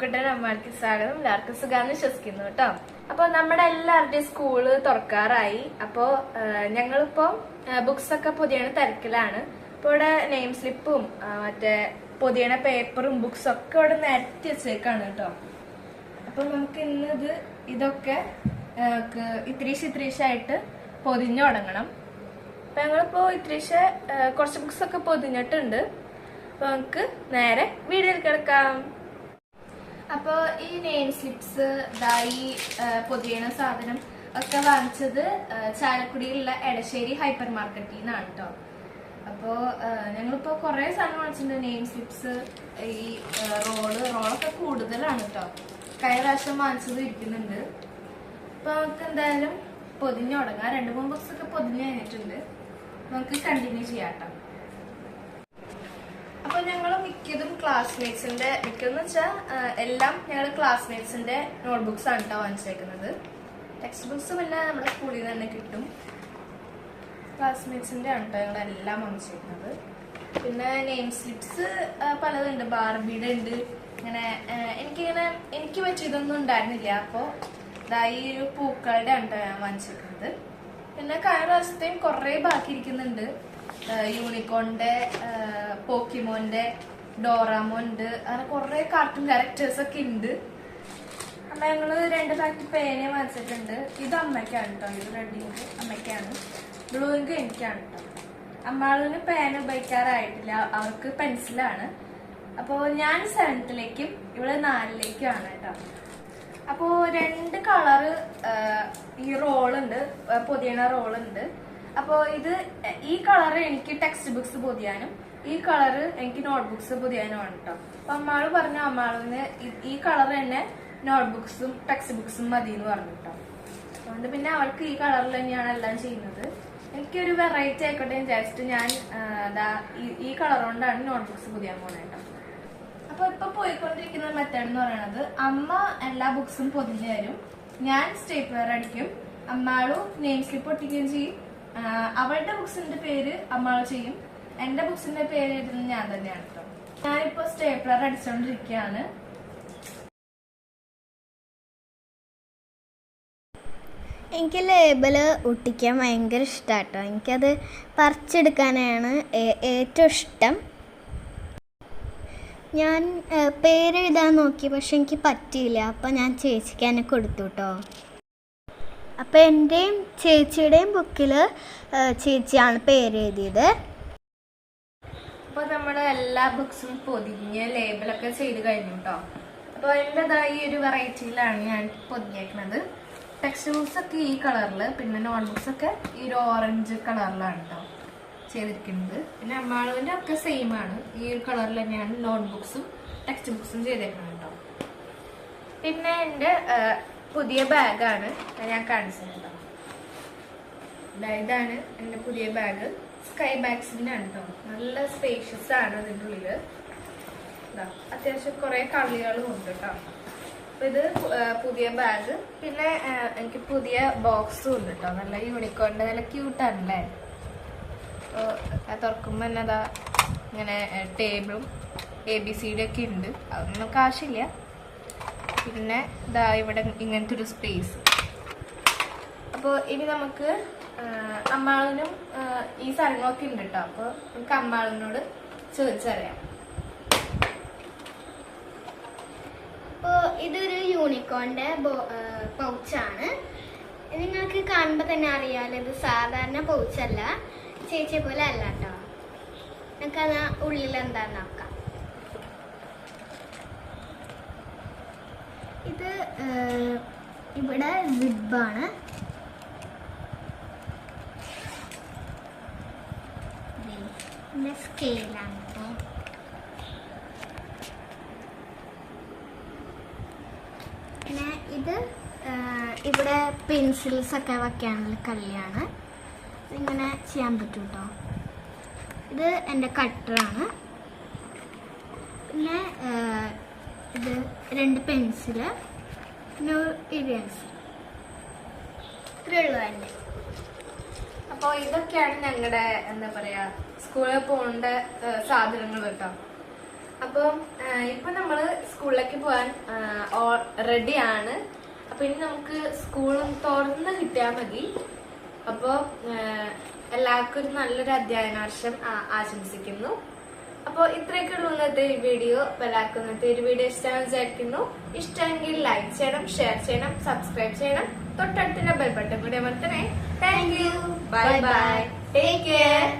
അമ്മുക്കുട്ടൻ അമ്മമാർക്ക് സ്വാഗതം. എല്ലാവർക്കും സുഖാന്ന് വിശ്വസിക്കുന്നു കേട്ടോ. അപ്പൊ നമ്മുടെ എല്ലാവരുടെയും സ്കൂൾ തുറക്കാറായി. അപ്പോ ഞങ്ങളിപ്പോ ബുക്സ് ഒക്കെ പൊതിയണ തിരക്കിലാണ്. ഇപ്പൊ ഇവിടെ നെയിം സ്ലിപ്പും മറ്റേ പൊതിയണ പേപ്പറും ബുക്സും ഒക്കെ ഇവിടെ നിരത്തി വെച്ചേക്കാണ് കേട്ടോ. അപ്പൊ നമുക്ക് ഇന്ന് ഇത് ഇതൊക്കെ ഇത്രീശ് ഇത്രീശായിട്ട് പൊതിഞ്ഞു തുടങ്ങണം. അപ്പൊ ഞങ്ങളിപ്പോ ഇത്രീശ കുറച്ച് ബുക്സ് ഒക്കെ പൊതിഞ്ഞിട്ടുണ്ട്. അപ്പൊ നമുക്ക് നേരെ വീഡിയോയിൽ കിടക്കാം അപ്പൊ ഈ നെയിം സ്ലിപ്സ് ഈ പൊതിയണ സാധനം ഒക്കെ വാങ്ങിച്ചത് ചാലക്കുടിയിലുള്ള എടശ്ശേരി ഹൈപ്പർ മാർക്കറ്റിൽ നിന്നാണ് കേട്ടോ അപ്പോ ഞങ്ങളിപ്പോ കുറെ സാധനം വാങ്ങിച്ചിട്ടുണ്ട് നെയിം സ്ലിപ്സ് ഈ റോൾ റോളൊക്കെ കൂടുതലാണ് കേട്ടോ കഴിഞ്ഞ പ്രാവശ്യം വാങ്ങിച്ചത് ഇരിക്കുന്നുണ്ട്. അപ്പൊ നമുക്ക് എന്തായാലും പൊതിഞ്ഞു തുടങ്ങാം. രണ്ട് മൂന്ന് ബോക്സ് ഒക്കെ പൊതിഞ്ഞു കഴിഞ്ഞിട്ടുണ്ട്. നമുക്ക് കണ്ടിന്യൂ ചെയ്യാം കേട്ടോ അപ്പൊ ഞങ്ങൾ മിക്കതും ക്ലാസ്മേറ്റ്സിന്റെ മിക്കതെന്ന് വെച്ചാൽ എല്ലാം ഞങ്ങൾ ക്ലാസ്മേറ്റ്സിന്റെ നോട്ട്ബുക്സ് ആണ് കേട്ടോ വാങ്ങിച്ചേക്കുന്നത്. ടെക്സ്റ്റ് ബുക്സും പിന്നെ നമ്മുടെ സ്കൂളിൽ നിന്ന് തന്നെ കിട്ടും. ക്ലാസ്മേറ്റ്സിന്റെ ആണ് കേട്ടോ ഞങ്ങൾ എല്ലാം വാങ്ങിച്ചേക്കുന്നത്. പിന്നെ നെയിം സ്ലിപ്സ് പലതുണ്ട്. ബാർബിയുടെ ഉണ്ട്. ഇങ്ങനെ എനിക്കിങ്ങനെ എനിക്ക് പറ്റിയതൊന്നും ഉണ്ടായിരുന്നില്ല. അപ്പോൾ ഇതായി ഒരു പൂക്കളുടെ ആണ് ഞാൻ വാങ്ങിച്ചേക്കുന്നത്. പിന്നെ കഴിഞ്ഞ പ്രാവശ്യത്തെയും കുറേ ബാക്കി ഇരിക്കുന്നുണ്ട്. യൂണിക്കോണിന്റെ പോക്കിമോന്റെ ഡോറാമോണ്ട് അങ്ങനെ കുറെ കാർട്ടൂൺ ക്യാരക്ടേഴ്സ് ഒക്കെ ഉണ്ട് അമ്മ ഞങ്ങൾ രണ്ട് പാക്കറ്റ് പേന വാങ്ങിച്ചിട്ടുണ്ട്. ഇത് അമ്മയ്ക്കാണ് കേട്ടോ ഇത് റെഡിങ് അമ്മയ്ക്കാണ്. ബ്ലൂ ഇങ്ക് എനിക്കാണ് കേട്ടോ അമ്മാളിന് പേന ഉപയോഗിക്കാറായിട്ടില്ല. അവർക്ക് പെൻസിലാണ്. അപ്പോൾ ഞാൻ സെവൻത്തിലേക്കും ഇവിടെ നാലിലേക്കും ആണ് കേട്ടോ അപ്പോൾ രണ്ട് കളറ് ഈ റോളുണ്ട് പൊതിയണ റോളുണ്ട് അപ്പോൾ ഇത് ഈ കളർ എനിക്ക് ടെക്സ്റ്റ് ബുക്സ് പൊതിയാനും. ഈ കളർ എനിക്ക് നോട്ട്ബുക്സ് പുതിയ കേട്ടോ അപ്പൊ അമ്മാൾ പറഞ്ഞു അമ്മാളിന് ഈ- കളർ തന്നെ നോട്ട്ബുക്സും ടെക്സ്റ്റ് ബുക്സും മതി എന്ന് പറഞ്ഞു അതുകൊണ്ട് പിന്നെ അവൾക്ക് ഈ കളറിൽ തന്നെയാണ് എല്ലാം ചെയ്യുന്നത്. എനിക്കൊരു വെറൈറ്റി ആയിക്കോട്ടെ ജസ്റ്റ് ഞാൻ ഈ- കളർ കൊണ്ടാണ് നോട്ട്ബുക്സ് പൊതിയാൻ പോകുന്നത് കേട്ടോ അപ്പൊ ഇപ്പൊ പോയിക്കൊണ്ടിരിക്കുന്ന മെത്തേഡ് എന്ന് പറയുന്നത് അമ്മ എല്ലാ ബുക്സും പൊതിഞ്ഞു തരും. ഞാൻ സ്റ്റേപ്ലർ അടിക്കും. അമ്മാളും നെയിം സ്ലിപ്പ് ഒട്ടിക്കുകയും ചെയ്യും. അവളുടെ ബുക്സിന്റെ പേര് അമ്മാൾ ചെയ്യും. എന്റെ ബുക്സിന്റെ പേര് എഴുതുന്നത് ഞാൻ തന്നെയാണ് കേട്ടോ ഞാനിപ്പോ സ്റ്റേപ്ലർ അടിച്ചോണ്ടിരിക്കുകയാണ് എനിക്ക് ലേബൽ ഒട്ടിക്കാൻ ഭയങ്കര ഇഷ്ടമാട്ടോ എനിക്കത് പറിച്ചെടുക്കാനാണ് ഏറ്റവും ഇഷ്ടം. ഞാൻ പേരെഴുതാൻ നോക്കി പക്ഷെ എനിക്ക് പറ്റിയില്ല. അപ്പം ഞാൻ ചേച്ചിക്ക് തന്നെ കൊടുത്തു കേട്ടോ അപ്പം എന്റെയും ചേച്ചിയുടെയും ബുക്കിൽ ചേച്ചിയാണ് പേരെഴുതിയത്. അപ്പൊ നമ്മൾ എല്ലാ ബുക്സും പൊതിഞ്ഞ് ലേബിളൊക്കെ ചെയ്ത് കഴിഞ്ഞു കേട്ടോ അപ്പൊ ഈ ഒരു വെറൈറ്റിയിലാണ് ഞാൻ പൊതിഞ്ഞേക്കുന്നത് ടെക്സ്റ്റ് ബുക്സ് ഒക്കെ ഈ കളറിൽ പിന്നെ നോട്ട് ബുക്സ് ഒക്കെ ഈ ഒരു ഓറഞ്ച് കളറിലാണ് കേട്ടോ ചെയ്തിരിക്കുന്നത്. പിന്നെ അമ്മാളുവിന്റെ ഒക്കെ സെയിം ആണ്. ഈ ഒരു കളറിൽ തന്നെയാണ് നോട്ട് ബുക്സും ടെക്സ്റ്റ് ബുക്സും ചെയ്തേക്കുന്നത് കേട്ടോ പിന്നെ എന്റെ പുതിയ ബാഗാണ് ഞാൻ കാണിച്ചിട്ടുണ്ടോ ഇതാണ് എന്റെ പുതിയ ബാഗ്. സ്കൈ ബാഗ്സിന്റെ ആണ് കേട്ടോ നല്ല സ്പേഷ്യസ് ആണ് അതിന്റെ ഉള്ളിൽ. ദാ, അത്യാവശ്യം കുറേ കളികളും ഉണ്ട് കേട്ടോ അപ്പം ഇത് പുതിയ ബാഗ് പിന്നെ എനിക്ക് പുതിയ ബോക്സും ഉണ്ട് കേട്ടോ നല്ല യൂണിക്കോണിന്റെ നല്ല ക്യൂട്ടാണല്ലേ അപ്പോൾ തുറക്കുമ്പോൾ തന്നെ അതാ ഇങ്ങനെ ടേബിളും എ ബി സി ഡി ഒക്കെ ഉണ്ട്. അതൊന്നും കാശില്ല പിന്നെ ഇതാ ഇവിടെ ഇങ്ങനത്തെ ഒരു സ്പേസ് അപ്പോൾ ഇനി നമുക്ക് അമ്മാളിനും ഈ സ്ഥലങ്ങളൊക്കെ ഉണ്ട് കേട്ടോ അപ്പോൾ നമുക്ക് അമ്മാളിനോട് ചോദിച്ചറിയാം. അപ്പോൾ ഇതൊരു യൂണിക്കോണിന്റെ പൗച്ചാണ്. നിങ്ങൾക്ക് കാണുമ്പോൾ തന്നെ അറിയാമല്ലോ ഇത് സാധാരണ പൗച്ചല്ല. ചേച്ചിയെ പോലെ അല്ല കേട്ടോ നമുക്കത് ഉള്ളിൽ എന്താന്ന് നോക്കാം. ഇത് ഇവിടെ സിബാണ്. പിന്നെ സ്കെയിലാണ് കേട്ടോ പിന്നെ ഇത് ഇവിടെ പെൻസിൽസ് ഒക്കെ വെക്കാനുള്ള കല്ലാണ് ഇങ്ങനെ ചെയ്യാൻ പറ്റും കേട്ടോ ഇത് എന്റെ കട്ടറാണ് പിന്നെ ഇത് രണ്ട് പെൻസിൽ പിന്നെ ഇരേഴ്സ് ഇത്രയുള്ളൂ എന്റെ അപ്പോൾ ഇതൊക്കെയാണ് ഞങ്ങളുടെ എന്താ പറയാ സ്കൂളിൽ പോകേണ്ട സാധനങ്ങൾ കേട്ടോ. അപ്പം ഇപ്പൊ നമ്മൾ സ്കൂളിലേക്ക് പോകാൻ റെഡിയാണ്. അപ്പൊ ഇനി നമുക്ക് സ്കൂളും തുറന്ന് കിട്ടിയാൽ മതി. അപ്പൊ എല്ലാവർക്കും ഒരു നല്ലൊരു അധ്യയന വർഷം ആശംസിക്കുന്നു. അപ്പോൾ ഇത്രയൊക്കെ ഉള്ളൂ ഇന്നത്തെ ഈ വീഡിയോ. അപ്പൊ എല്ലാവർക്കും ഇന്നത്തെ ഒരു വീഡിയോ ഇഷ്ടമാണെന്ന് വിചാരിക്കുന്നു. ഇഷ്ടമെങ്കിൽ ലൈക്ക് ചെയ്യണം ഷെയർ ചെയ്യണം സബ്സ്ക്രൈബ് ചെയ്യണം. తొట్టంటే బెల్ బట్టన్ కూడా ఏమంటున్నాయి thank you bye bye take care